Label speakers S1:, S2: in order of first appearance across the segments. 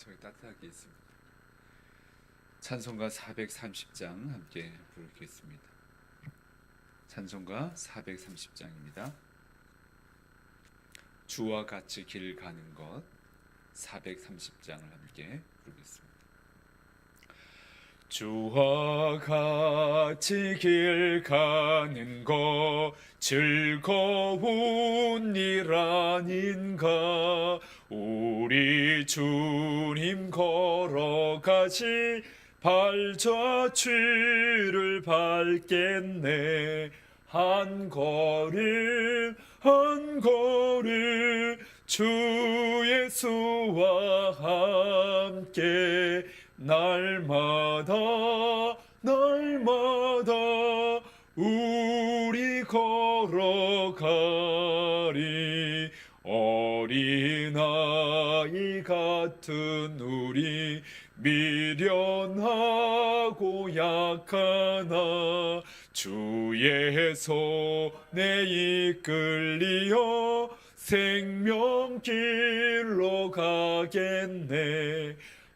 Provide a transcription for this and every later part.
S1: 저기 따뜻하게 있습니다. 찬송가 430장 함께 부르겠습니다. 찬송가 430장입니다. 주와 같이 길 가는 것 430장을 함께 부르겠습니다. 주와 같이 길 가는 것 즐거운 일 아닌가? 우리 주님 걸어가시 발자취를 밟겠네. 한 걸음 한 걸음 주 예수와 함께 날마다 날마다 우리 걸어가리. 어린아이 같은 우리 미련하고 약하나 주의 손에 이끌리어 생명길로 가겠네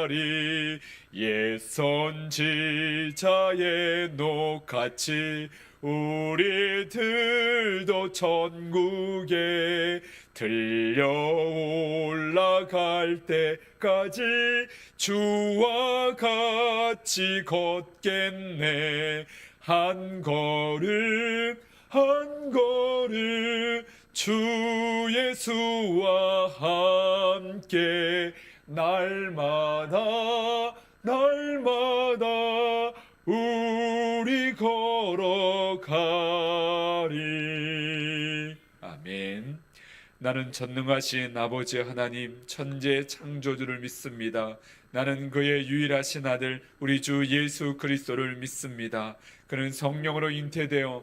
S1: 걸어가리 옛 선지자의 녹같이 우리들도 천국에 들려 올라갈 때까지 주와 같이 걷겠네. 한 걸음 한 걸음 주 예수와 함께 날마다 날마다 우리 걸어가리 아멘 나는 전능하신 아버지 하나님 천재 창조주를 믿습니다. 나는 그의 유일하신 아들 우리 주 예수 그리스도를 믿습니다. 그는 성령으로 잉태되어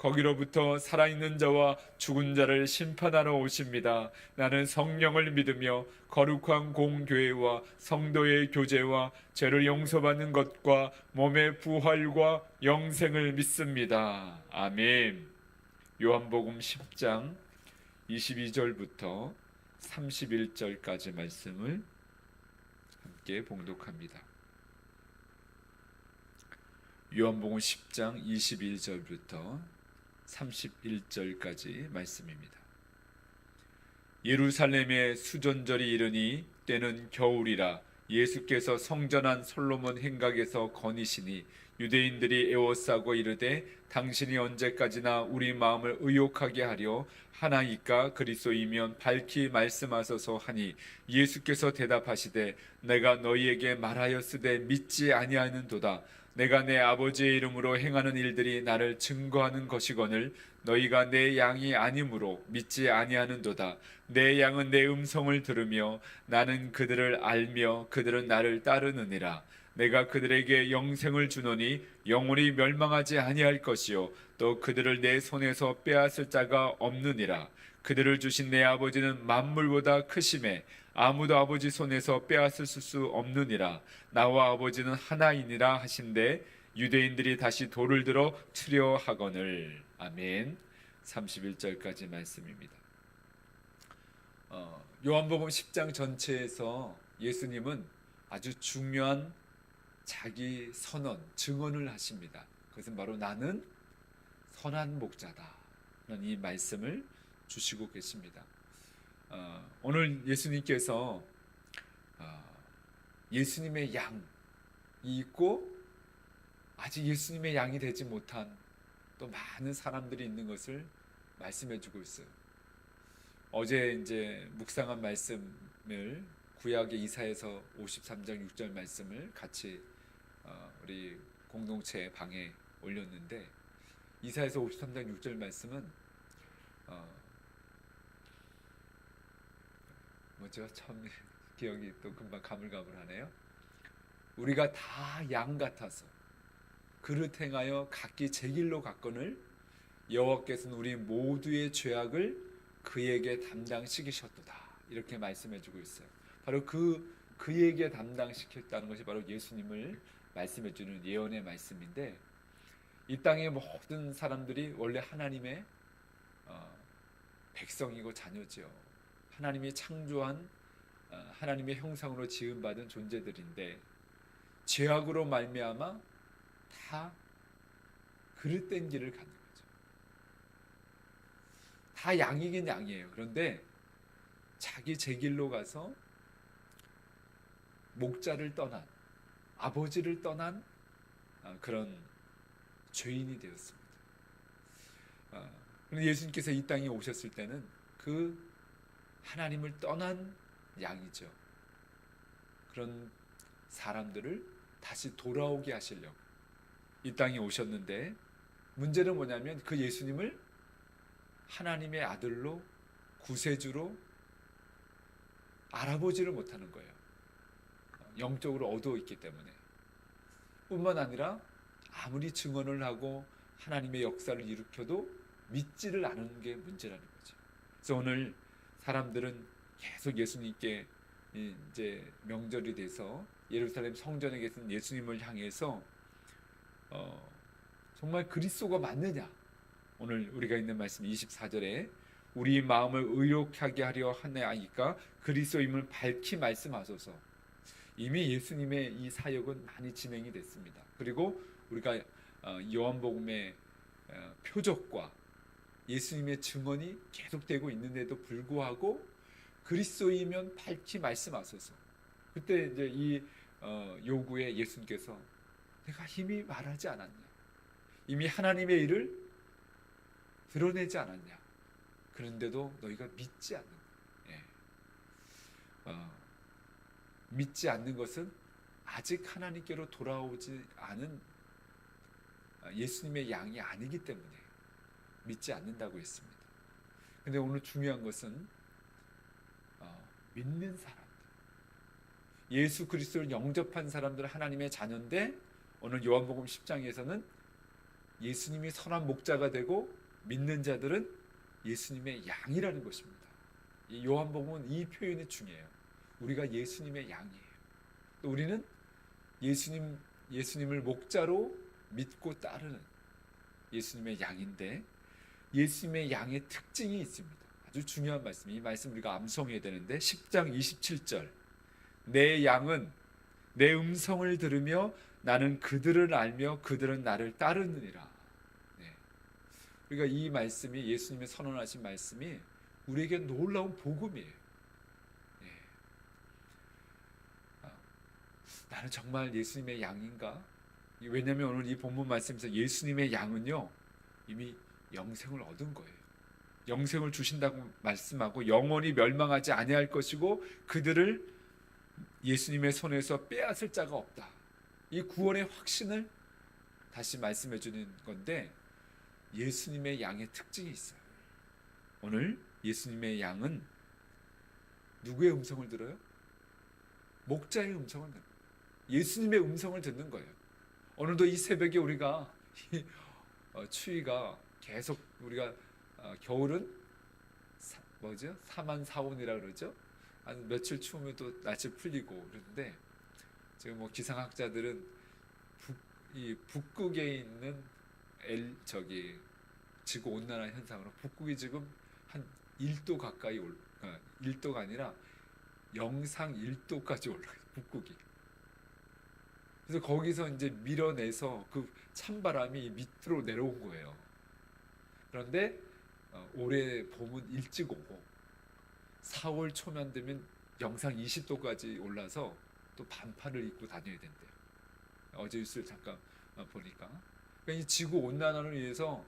S1: 거기로부터 살아있는 자와 죽은 자를 심판하러 오십니다. 나는 성령을 믿으며 거룩한 공교회와 성도의 교제와 죄를 용서받는 것과 몸의 부활과 영생을 믿습니다. 아멘. 요한복음 10장 22절부터 31절까지 말씀을 함께 봉독합니다. 요한복음 10장 21절부터 31절까지 말씀입니다. 예루살렘의 수전절이 이르니 때는 겨울이라 예수께서 성전한 솔로몬 행각에서 거니시니 유대인들이 애워싸고 이르되 당신이 언제까지나 우리 마음을 의욕하게 하려 하나이까 그리스도이면 밝히 말씀하소서 하니 예수께서 대답하시되 내가 너희에게 말하였으되 믿지 아니하는도다 내가 내 아버지의 이름으로 행하는 일들이 나를 증거하는 것이거늘 너희가 내 양이 아니므로 믿지 아니하는도다. 내 양은 내 음성을 들으며 나는 그들을 알며 그들은 나를 따르느니라. 내가 그들에게 영생을 주노니 영원히 멸망하지 아니할 것이요. 또 그들을 내 손에서 빼앗을 자가 없느니라. 그들을 주신 내 아버지는 만물보다 크심에 아무도 아버지 손에서 빼앗을 수 없느니라 나와 아버지는 하나이니라 하신데 유대인들이 다시 돌을 들어 추려 하거늘 아멘 31절까지 말씀입니다. 어, 요한복음 10장 전체에서 예수님은 아주 중요한 자기 선언, 증언을 하십니다. 그것은 바로 나는 선한 목자다. 이 말씀을 주시고 계십니다. 어, 오늘 예수님께서 어, 예수님의 양이 있고 아직 예수님의 양이 되지 못한 또 많은 사람들이 있는 것을 말씀해 주고 있어요. 어제 이제 묵상한 말씀을 구약의 이사에서 53장 6절 말씀을 같이 어, 우리 공동체 방에 올렸는데 이사에서 53장 6절 말씀은 어, 뭐죠? 참 기억이 또 금방 가물가물하네요. 우리가 다 양 같아서 그릇 행하여 각기 제 길로 갔거늘 여호와께서는 우리 모두의 죄악을 그에게 담당시키셨도다 이렇게 말씀해 주고 있어요. 바로 그 그에게 담당시켰다는 것이 바로 예수님을 말씀해 주는 예언의 말씀인데 이 땅의 모든 사람들이 원래 하나님의 어, 백성이고 자녀죠. 하나님이 창조한 어, 하나님의 형상으로 지음받은 존재들인데 죄악으로 말미암아 다 그릇된 길을 가는 거죠. 다 양이긴 양이에요. 그런데 자기 제 길로 가서 목자를 떠난 아버지를 떠난 아, 그런 죄인이 되었습니다. 아, 그런데 예수님께서 이 땅에 오셨을 때는 그 하나님을 떠난 양이죠. 그런 사람들을 다시 돌아오게 하시려고 이 땅에 오셨는데 문제는 뭐냐면 그 예수님을 하나님의 아들로 구세주로 알아보지를 못하는 거예요. 영적으로 어두워 있기 때문에. 뿐만 아니라 아무리 증언을 하고 하나님의 역사를 일으켜도 믿지를 않은 게 문제라는 거죠. 그래서 오늘 사람들은 계속 예수님께 이제 명절이 돼서 예루살렘 성전에 계신 예수님을 향해서 어, 정말 그리스도가 맞느냐? 오늘 우리가 있는 말씀 24절에 우리 마음을 의롭게 하려 하나이까 그리스도임을 밝히 말씀하소서. 이미 예수님의 이 사역은 많이 진행이 됐습니다. 그리고 우리가 어, 요한복음의 어, 표적과 예수님의 증언이 계속되고 있는데도 불구하고 그리스도이면 밝히 말씀하소서. 그때 이제 이 어, 요구에 예수님께서 내가 힘이 말하지 않았냐? 이미 하나님의 일을 드러내지 않았냐? 그런데도 너희가 믿지 않는. 예. 어, 믿지 않는 것은 아직 하나님께로 돌아오지 않은 예수님의 양이 아니기 때문에 믿지 않는다고 했습니다. 근데 오늘 중요한 것은 어, 믿는 사람들, 예수 그리스도를 영접한 사람들 하나님의 자녀인데 오늘 요한복음 10장에서는 예수님이 선한 목자가 되고 믿는 자들은 예수님의 양이라는 것입니다. 이 요한복음은 이 표현이 중요해요. 우리가 예수님의 양이에요. 또 우리는 예수님 예수님을 목자로 믿고 따르는 예수님의 양인데 예수님의 양의 특징이 있습니다. 아주 중요한 말씀. 이 말씀 우리가 암송해야 되는데 10장 27절. 내 양은 내 음성을 들으며 나는 그들을 알며 그들은 나를 따르느니라. 네. 우리가 이 말씀이 예수님의 선언하신 말씀이 우리에게 놀라운 복음이에요. 네. 아, 나는 정말 예수님의 양인가? 왜냐하면 오늘 이 본문 말씀에서 예수님의 양은요 이미 영생을 얻은 거예요. 영생을 주신다고 말씀하고 영원히 멸망하지 아니할 것이고 그들을 예수님의 손에서 빼앗을 자가 없다. 이 구원의 확신을 다시 말씀해 주는 건데 예수님의 양의 특징이 있어요. 오늘 예수님의 양은 누구의 음성을 들어요? 목자의 음성을 듣는 거예요. 예수님의 음성을 듣는 거예요. 오늘도 이 새벽에 우리가 이, 어, 추위가 계속 우리가 어, 겨울은 사, 뭐죠? 사만 사온이라 그러죠. 한 며칠 추우면 또 날씨 풀리고 그러는데 지금 뭐 기상학자들은 북, 이 북극에 있는 엘 저기 지구 온난화 현상으로 북극이 지금 한 1도 가까이 올, 어, 1도가 아니라 영상 1도까지 올라요. 북극이. 그래서 거기서 이제 밀어내서 그 찬바람이 밑으로 내려온 거예요. 그런데 어, 올해 봄은 일찍 오고 4월 초면 되면 영상 20도까지 올라서 또 반팔을 입고 다녀야 된대요. 어제 뉴스를 잠깐 어, 보니까 그러니까 이 지구 온난화를 위해서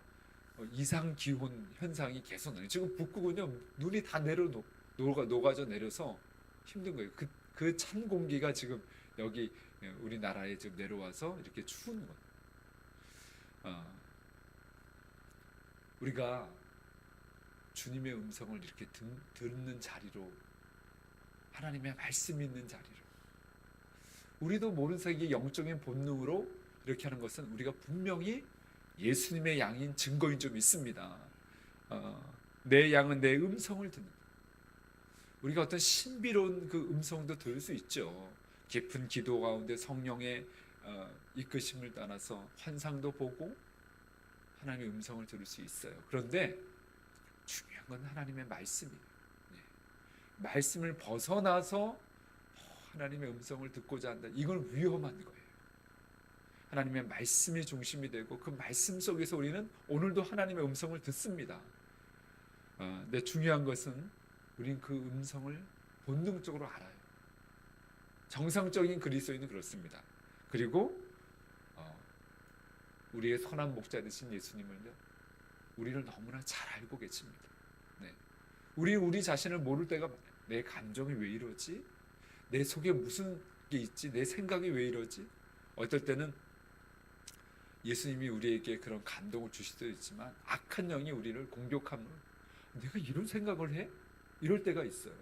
S1: 어, 이상 기온 현상이 계속 나요. 지금 북극은요 눈이 다 내려 녹, 녹아, 녹아져 내려서 힘든 거예요. 그 그 찬 공기가 지금 여기 예, 우리나라에 지금 내려와서 이렇게 추운 거예요. 어, 우리가 주님의 음성을 이렇게 듣, 듣는 자리로 하나님의 말씀이 있는 자리로 우리도 모르는 사이에 영적인 본능으로 이렇게 하는 것은 우리가 분명히 예수님의 양인 증거인 좀 있습니다. 어, 내 양은 내 음성을 듣는. 우리가 어떤 신비로운 그 음성도 들을 수 있죠. 깊은 기도 가운데 성령의 어, 이끄심을 따라서 환상도 보고 하나님의 음성을 들을 수 있어요. 그런데 중요한 건 하나님의 말씀이에요. 네. 말씀을 벗어나서 어, 하나님의 음성을 듣고자 한다. 이건 위험한 거예요. 하나님의 말씀이 중심이 되고 그 말씀 속에서 우리는 오늘도 하나님의 음성을 듣습니다. 어, 근데 중요한 것은 우리는 그 음성을 본능적으로 알아요. 정상적인 그리스도인은 그렇습니다. 그리고 어, 우리의 선한 목자 되신 예수님을요, 우리를 너무나 잘 알고 계십니다. 네. 우리 우리 자신을 모를 때가. 내 감정이 왜 이러지? 내 속에 무슨 게 있지? 내 생각이 왜 이러지? 어떨 때는 예수님이 우리에게 그런 감동을 주실 수도 있지만 악한 영이 우리를 공격함으로 내가 이런 생각을 해? 이럴 때가 있어요.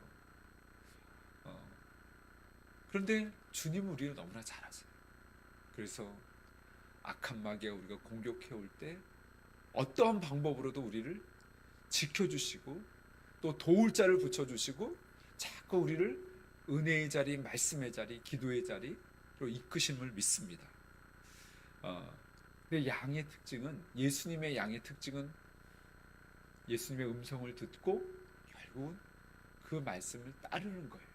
S1: 어. 그런데 주님은 우리를 너무나 잘 아세요. 그래서 악한 마귀가 우리가 공격해 올 때 어떠한 방법으로도 우리를 지켜주시고 또 도울 자를 붙여주시고 자꾸 우리를 은혜의 자리, 말씀의 자리, 기도의 자리로 이끄심을 믿습니다. 어, 근데 양의 특징은 예수님의 양의 특징은 예수님의 음성을 듣고 결국은 그 말씀을 따르는 거예요.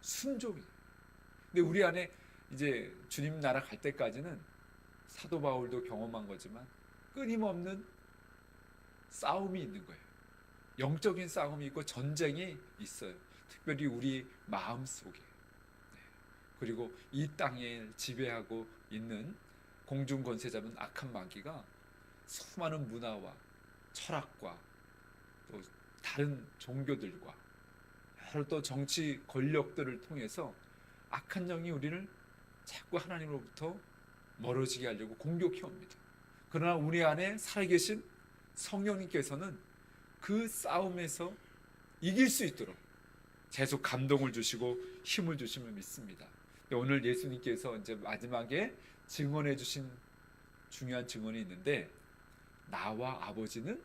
S1: 순종이. 근데 우리 안에 이제 주님 나라 갈 때까지는 사도 바울도 경험한 거지만 끊임없는 싸움이 있는 거예요. 영적인 싸움이 있고 전쟁이 있어요. 특별히 우리 마음 속에. 네. 그리고 이 땅에 지배하고 있는 공중 권세 잡은 악한 마귀가 수많은 문화와 철학과 또 다른 종교들과 여러 또 정치 권력들을 통해서 악한 영이 우리를 자꾸 하나님으로부터 멀어지게 하려고 공격해 옵니다. 그러나 우리 안에 살아계신 성령님께서는 그 싸움에서 이길 수 있도록 계속 감동을 주시고 힘을 주심을 믿습니다. 오늘 예수님께서 이제 마지막에 증언해 주신 중요한 증언이 있는데 나와 아버지는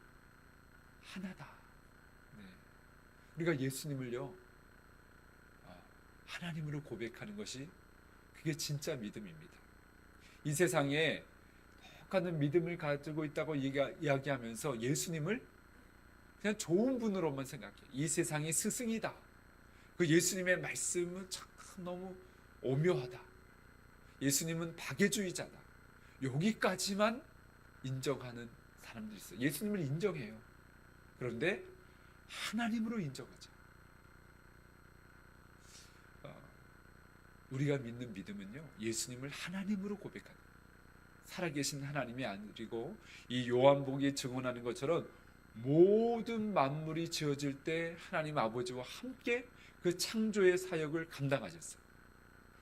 S1: 하나다. 네. 우리가 예수님을요 어, 하나님으로 고백하는 것이 그게 진짜 믿음입니다. 이 세상에 똑같은 믿음을 가지고 있다고 이야기하면서 예수님을 그냥 좋은 분으로만 생각해. 이 세상이 스승이다. 그 예수님의 말씀은 참 너무 오묘하다. 예수님은 박애주의자다. 여기까지만 인정하는 사람들이 있어요. 예수님을 인정해요. 그런데 하나님으로 인정하자. 어, 우리가 믿는 믿음은요, 예수님을 하나님으로 고백하는 살아계신 하나님이 아니고 이 요한복이 증언하는 것처럼 모든 만물이 지어질 때 하나님 아버지와 함께 그 창조의 사역을 감당하셨어요.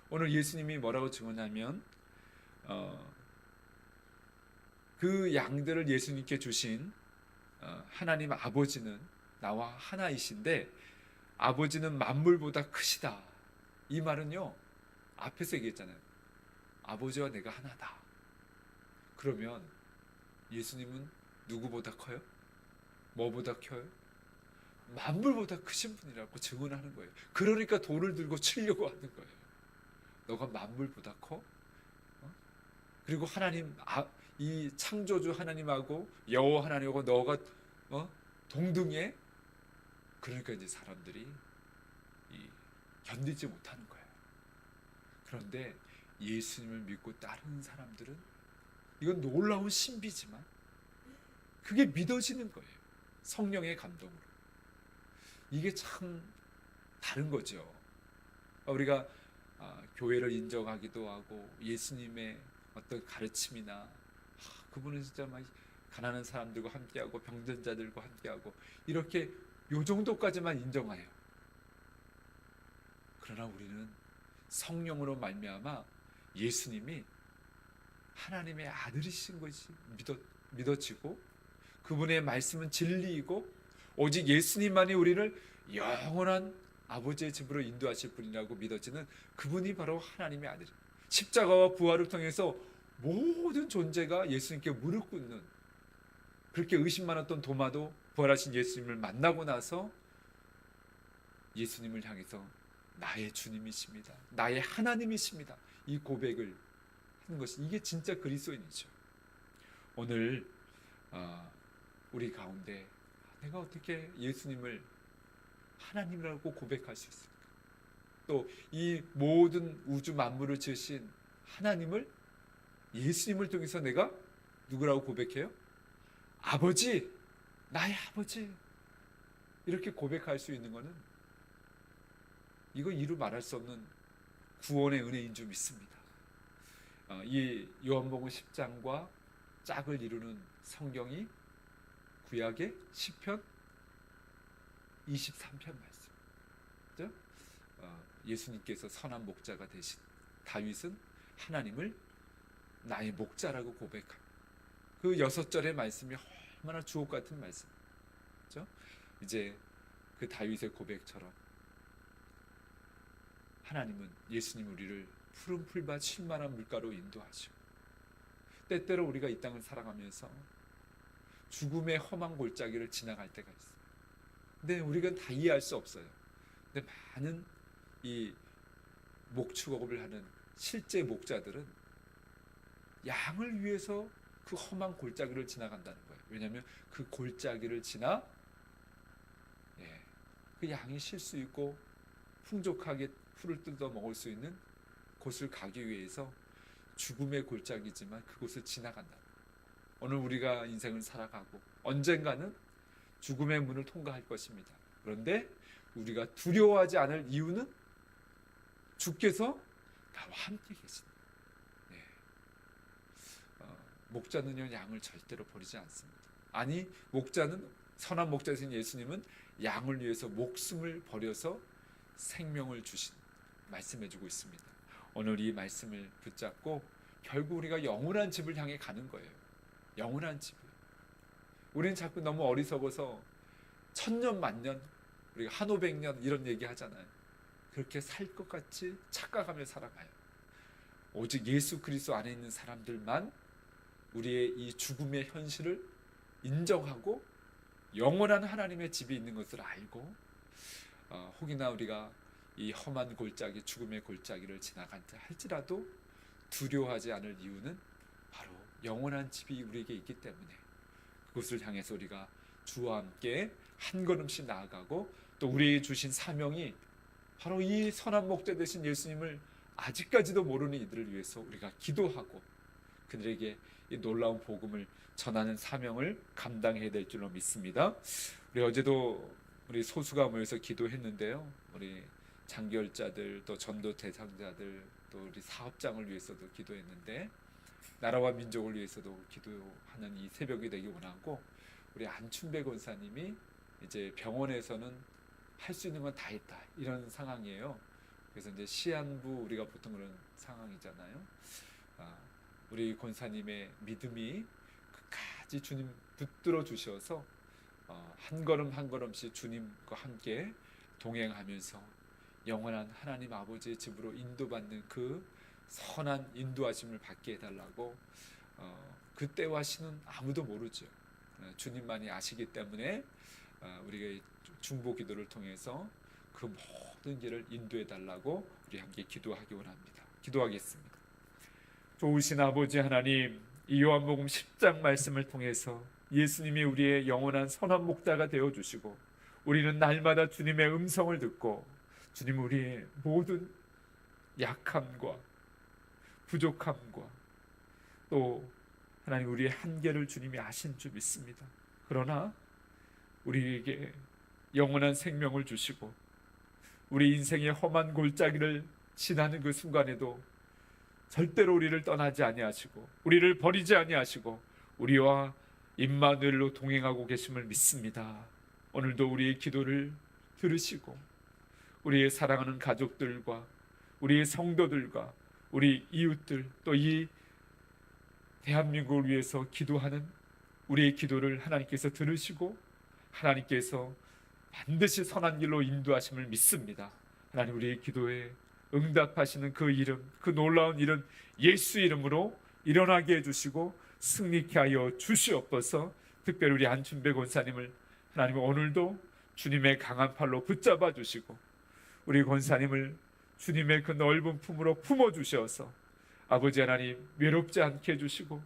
S1: 오늘 예수님이 뭐라고 증언하면 어, 그 양들을 예수님께 주신 어, 하나님 아버지는 나와 하나이신데 아버지는 만물보다 크시다. 이 말은요 앞에서 얘기했잖아요. 아버지와 내가 하나다. 그러면 예수님은 누구보다 커요? 뭐보다 커요? 만물보다 크신 분이라고 증언하는 거예요. 그러니까 돌을 들고 치려고 하는 거예요. 너가 만물보다 커? 어? 그리고 하나님 아, 이 창조주 하나님하고 여호와 하나님하고 너가 어? 동등해? 그러니까 이제 사람들이 이, 견디지 못하는. 그런데 예수님을 믿고 따르는 사람들은 이건 놀라운 신비지만 그게 믿어지는 거예요. 성령의 감동으로. 이게 참 다른 거죠. 우리가 아, 교회를 인정하기도 하고 예수님의 어떤 가르침이나 아, 그분은 진짜 막 가난한 사람들과 함께하고 병든 자들과 함께하고 이렇게 요 정도까지만 인정해요. 그러나 우리는 성령으로 말미암아 예수님이 하나님의 아들이신 것이 믿어, 믿어지고 그분의 말씀은 진리이고 오직 예수님만이 우리를 영원한 아버지의 집으로 인도하실 분이라고 믿어지는 그분이 바로 하나님의 아들. 십자가와 부활을 통해서 모든 존재가 예수님께 무릎 꿇는 그렇게 의심 많았던 도마도 부활하신 예수님을 만나고 나서 예수님을 향해서 나의 주님이십니다. 나의 하나님이십니다. 이 고백을 하는 것이 이게 진짜 그리스도인이죠. 오늘 어, 우리 가운데 내가 어떻게 예수님을 하나님이라고 고백할 수 있을까? 또 이 모든 우주 만물을 지으신 하나님을 예수님을 통해서 내가 누구라고 고백해요? 아버지, 나의 아버지. 이렇게 고백할 수 있는 것은 이거 이루 말할 수 없는 구원의 은혜인 줄 믿습니다. 어, 이 요한복음 10장과 짝을 이루는 성경이 구약의 시편 23편 말씀. 그죠? 어, 예수님께서 선한 목자가 되신 다윗은 하나님을 나의 목자라고 고백합니다. 그 여섯 절의 말씀이 얼마나 주옥 같은 말씀. 그죠? 이제 그 다윗의 고백처럼 하나님은 예수님 우리를 푸른 풀밭 쉴만한 물가로 인도하시고 때때로 우리가 이 땅을 살아가면서 죽음의 험한 골짜기를 지나갈 때가 있어요. 근데 우리가 다 이해할 수 없어요. 근데 많은 이 목축업을 하는 실제 목자들은 양을 위해서 그 험한 골짜기를 지나간다는 거예요. 왜냐하면 그 골짜기를 지나 예, 그 양이 쉴 수 있고 풍족하게 풀을 뜯어 먹을 수 있는 곳을 가기 위해서 죽음의 골짜기지만 그곳을 지나간다. 오늘 우리가 인생을 살아가고 언젠가는 죽음의 문을 통과할 것입니다. 그런데 우리가 두려워하지 않을 이유는 주께서 나와 함께 계신다. 네. 어, 목자는요 양을 절대로 버리지 않습니다. 아니 목자는 선한 목자이신 예수님은 양을 위해서 목숨을 버려서 생명을 주신 말씀해주고 있습니다. 오늘 이 말씀을 붙잡고 결국 우리가 영원한 집을 향해 가는 거예요. 영원한 집을. 우리는 자꾸 너무 어리석어서 천년 만년 우리가 한 오백 년 이런 얘기 하잖아요. 그렇게 살 것 같이 착각하며 살아가요. 오직 예수 그리스도 안에 있는 사람들만 우리의 이 죽음의 현실을 인정하고 영원한 하나님의 집이 있는 것을 알고 어, 혹이나 우리가 이 험한 골짜기 죽음의 골짜기를 지나간다 할지라도 두려워하지 않을 이유는 바로 영원한 집이 우리에게 있기 때문에 그것을 향해서 우리가 주와 함께 한 걸음씩 나아가고 또 우리에게 주신 사명이 바로 이 선한 목자 되신 예수님을 아직까지도 모르는 이들을 위해서 우리가 기도하고 그들에게 이 놀라운 복음을 전하는 사명을 감당해야 될 줄로 믿습니다. 우리 어제도 우리 소수가 모여서 기도했는데요. 우리 장결자들 또 전도 대상자들 또 우리 사업장을 위해서도 기도했는데 나라와 민족을 위해서도 기도하는 이 새벽이 되기 원하고 우리 안춘배 권사님이 이제 병원에서는 할 수 있는 건 다 했다 이런 상황이에요. 그래서 이제 시한부 우리가 보통 그런 상황이잖아요. 아, 우리 권사님의 믿음이 끝까지 주님 붙들어 주셔서 어, 한 걸음 한 걸음씩 주님과 함께 동행하면서 영원한 하나님 아버지의 집으로 인도받는 그 선한 인도하심을 받게 해달라고 어, 그때와 시는 아무도 모르죠. 어, 주님만이 아시기 때문에 어, 우리가 중보 기도를 통해서 그 모든 길을 인도해 달라고 우리 함께 기도하기 원합니다. 기도하겠습니다. 좋으신 아버지 하나님, 이 요한복음 10장 말씀을 통해서 예수님이 우리의 영원한 선한 목자가 되어 주시고 우리는 날마다 주님의 음성을 듣고 주님 우리의 모든 약함과 부족함과 또 하나님 우리의 한계를 주님이 아신 줄 믿습니다. 그러나 우리에게 영원한 생명을 주시고 우리 인생의 험한 골짜기를 지나는 그 순간에도 절대로 우리를 떠나지 아니하시고 우리를 버리지 아니하시고 우리와 임마누엘로 동행하고 계심을 믿습니다. 오늘도 우리의 기도를 들으시고 우리의 사랑하는 가족들과 우리의 성도들과 우리 이웃들 또 이 대한민국을 위해서 기도하는 우리의 기도를 하나님께서 들으시고 하나님께서 반드시 선한 길로 인도하심을 믿습니다. 하나님 우리의 기도에 응답하시는 그 이름, 그 놀라운 이름 예수 이름으로 일어나게 해 주시고 승리케 하여 주시옵소서. 특별히 우리 안춘배 권사님을 하나님 오늘도 주님의 강한 팔로 붙잡아 주시고 우리 권사님을 주님의 그 넓은 품으로 품어 주셔서 아버지 하나님 외롭지 않게 해 주시고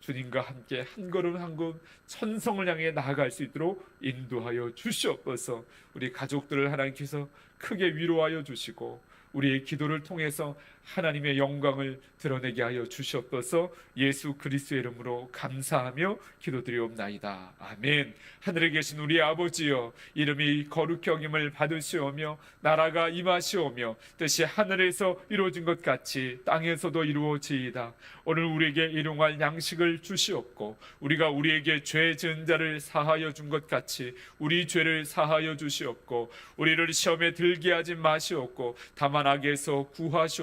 S1: 주님과 함께 한 걸음 한 걸음 천성을 향해 나아갈 수 있도록 인도하여 주시옵소서. 우리 가족들을 하나님께서 크게 위로하여 주시고 우리의 기도를 통해서 하나님의 영광을 드러내게 하여 주시옵소서 예수 그리스도의 이름으로 감사하며 기도드리옵나이다. 아멘. 하늘에 계신 우리 아버지여 이름이 거룩히 여김을 받으시오며 나라가 임하시오며 뜻이 하늘에서 이루어진 것 같이 땅에서도 이루어지이다. 오늘 우리에게 일용할 양식을 주시옵고 우리가 우리에게 죄 지은 자를 사하여 준 것 같이 우리 죄를 사하여 주시옵고 우리를 시험에 들게 하지 마시옵고 다만 악에서 구하시